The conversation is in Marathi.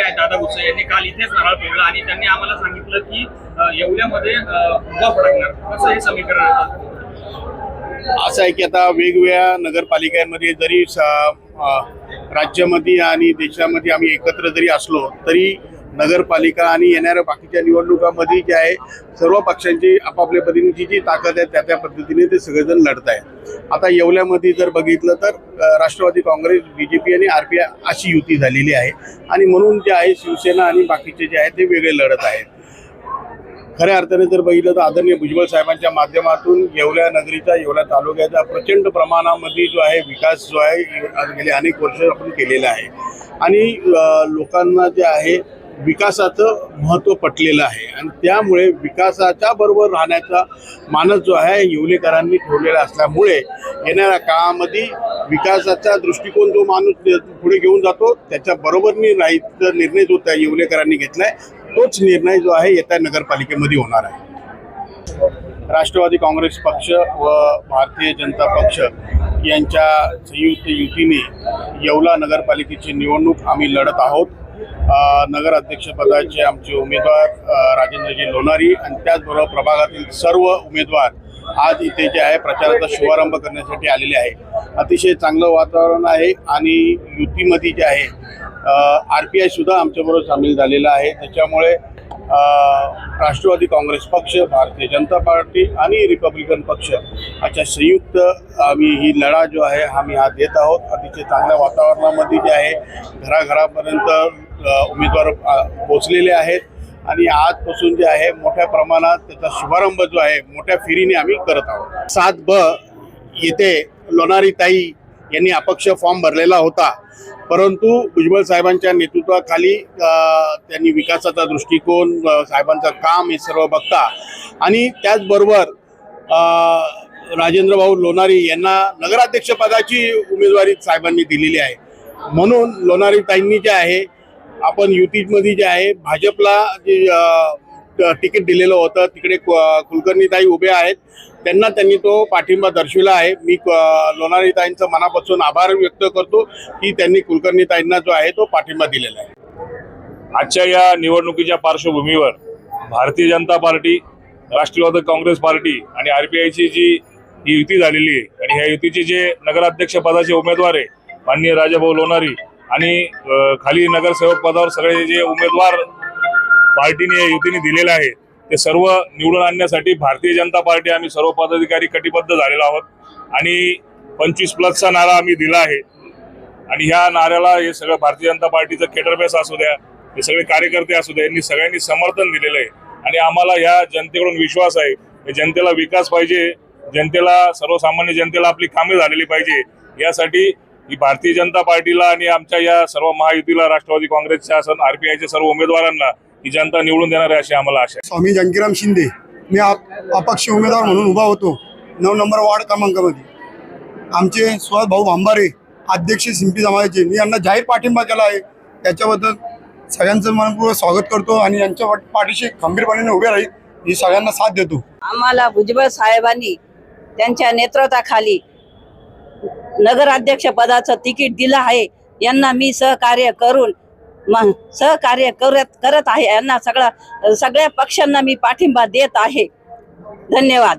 पालकमंत्री आहेत दादा भुसे यांनी काल इथेच नारळ फोडला आणि त्यांनी आम्हाला सांगितलं की अ, येवल्यामध्ये उभा फडकणार. कसं हे समीकरण असं आहे की आता वेगवेगळ्या नगरपालिकांमध्ये जरी राज्यामध्ये आणि देशामध्ये आम्ही एकत्र जरी असलो तरी नगरपालिका आणि येणाऱ्या बाकीच्या निवडणुकामध्ये जे आहे सर्व पक्षांची आपापल्या पद्धतीची जी ताकद आहे त्या त्या पद्धतीने ते सगळेजण लढत आहे आता येवल्यामध्ये जर बघितलं तर Rashtrawadi Congress B J P आणि आर पी आय अशी युती झालेली आहे. आणि म्हणून जे आहे शिवसेना आणि बाकीचे जे आहे ते वेगळे लढत आहेत. खऱ्या अर्थाने जर बघितलं तर आदरणीय भुजबळ साहेबांच्या माध्यमातून येवल्या नगरीचा येवल्या तालुक्याचा प्रचंड प्रमाणामध्ये जो आहे विकास जो आहे गेले अनेक वर्ष आपण केलेला आहे. आणि लोकांना जे आहे विकासाचं महत्त्व पटलेलं आहे. आणि त्यामुळे विकासाच्या बरोबर राहण्याचा मानस जो आहे येवलेकरांनी ठेवलेला असल्यामुळे येणाऱ्या काळामध्ये विकासाचा दृष्टिकोन जो माणूस पुढे घेऊन जातो त्याच्या बरोबरनी राहायचा निर्णय जो त्या येवलेकरांनी घेतलाय तोच निर्णय जो आहे येत्या नगरपालिकेमध्ये होणार आहे. राष्ट्रवादी काँग्रेस पक्ष व भारतीय जनता पक्ष यांच्या संयुक्त युतीने येवला नगरपालिकेची निवडणूक आम्ही लढत आहोत. नगराध्यक्षपदाचे आमचे उमेदवार राजेंद्रजी लोणारी आणि त्याचबरोबर प्रभागातील सर्व उमेदवार आज इथे जे आहे प्रचाराचा शुभारंभ करण्यासाठी आलेले आहे. अतिशय चांगलं वातावरण आहे आणि युतीमध्ये जे आहे आर पी आय सुद्धा आमच्याबरोबर सामील झालेला आहे. त्याच्यामुळे राष्ट्रवादी काँग्रेस पक्ष भारतीय जनता पार्टी आणि रिपब्लिकन पक्ष अशा संयुक्त आम्ही ही लढा जो आहे आम्ही हा देत आहोत. अतिशय चांगल्या वातावरणामध्ये जे आहे घराघरापर्यंत उमेदवार पोचलेले आहेत. आणि आजपासून जे आहे मोठ्या प्रमाणात त्याचा शुभारंभ जो आहे मोठ्या फेरीने आम्ही करत आहोत. सात ब येथे लोणारी ताई यांनी अपक्ष फॉर्म भरलेला होता. परंतु भुजबळ साहेबांच्या नेतृत्वाखाली त्यांनी विकासाचा दृष्टिकोन साहेबांचं काम हे सर्व बघता. आणि त्याचबरोबर राजेंद्रभाऊ राजेंद्र भाऊ लोणारी यांना नगराध्यक्षपदाची उमेदवारी साहेबांनी दिलेली आहे. म्हणून लोणारी ताईंनी जे आहे आपण युतीमध्ये जे आहे भाजपला जे तिकीट दिलेलं होतं तिकडे कुलकर्णीताई उभे आहेत. त्यांना त्यांनी तो पाठिंबा दर्शविला आहे. मी क- लोणारीताईंचं मनापासून आभार व्यक्त करतो की त्यांनी कुलकर्णीताईंना जो आहे तो पाठिंबा दिलेला आहे. आजच्या या निवडणुकीच्या पार्श्वभूमीवर Bharatiya Janata party Rashtravadi Congress party आणि आरपीआयची जी ही युती झालेली आहे आणि ह्या युतीचे जे नगराध्यक्ष पदाचे उमेदवार आहे माननीय राजाभाऊ लोणारी आणि खाली नगरसेवक पदावर सगळे जे उमेदवार पार्टीने युतीने दिलेले आहे ते सर्व निवडून आणण्यासाठी भारतीय जनता पार्टी आम्ही सर्व पदाधिकारी कटिबद्ध झालेलो आहोत. आणि पंचवीस प्लसचा नारा आम्ही दिला आहे. आणि ह्या नाऱ्याला हे सगळं भारतीय जनता पार्टीचं केटरबेस असू द्या हे सगळे कार्यकर्ते असू द्या यांनी सगळ्यांनी समर्थन दिलेलं आहे. आणि आम्हाला ह्या जनतेकडून विश्वास आहे की जनतेला विकास पाहिजे जनतेला सर्वसामान्य जनतेला आपली कामे झालेली पाहिजे यासाठी ही भारतीय जनता पार्टीला आणि आमच्या या सर्व महायुतीला राष्ट्रवादी काँग्रेसच्या असन आरपीआयच्या सर्व उमेदवारांना ही जनता निवडून देणार आहे अशी आम्हाला आशा आहे. स्वामी जानकीराम शिंदे. मी आप अपक्ष उमेदवार म्हणून उभा होतो नऊ नंबर वार्ड क्रमांकामध्ये. आमचे सुहास भाऊ भांबारे अध्यक्ष सिंपी समाजाचे मी यांना जाहीर पाठिंबा केला आहे. त्याच्याबद्दल सगळ्यांचं मनपूर्वक स्वागत करतो आणि यांच्या वाट- पाठीशी खंबीरपणे उभे राहील मी सगळ्यांना साथ देतो. आम्हाला भुजबळ साहेबांनी त्यांच्या नेतृत्वाखाली नगराध्यक्ष पदाचं तिकीट दिलं आहे. यांना मी सहकार्य करून मग सहकार्य करत करत आहे. यांना सगळा सगळ्या पक्षांना मी पाठिंबा देत आहे. धन्यवाद.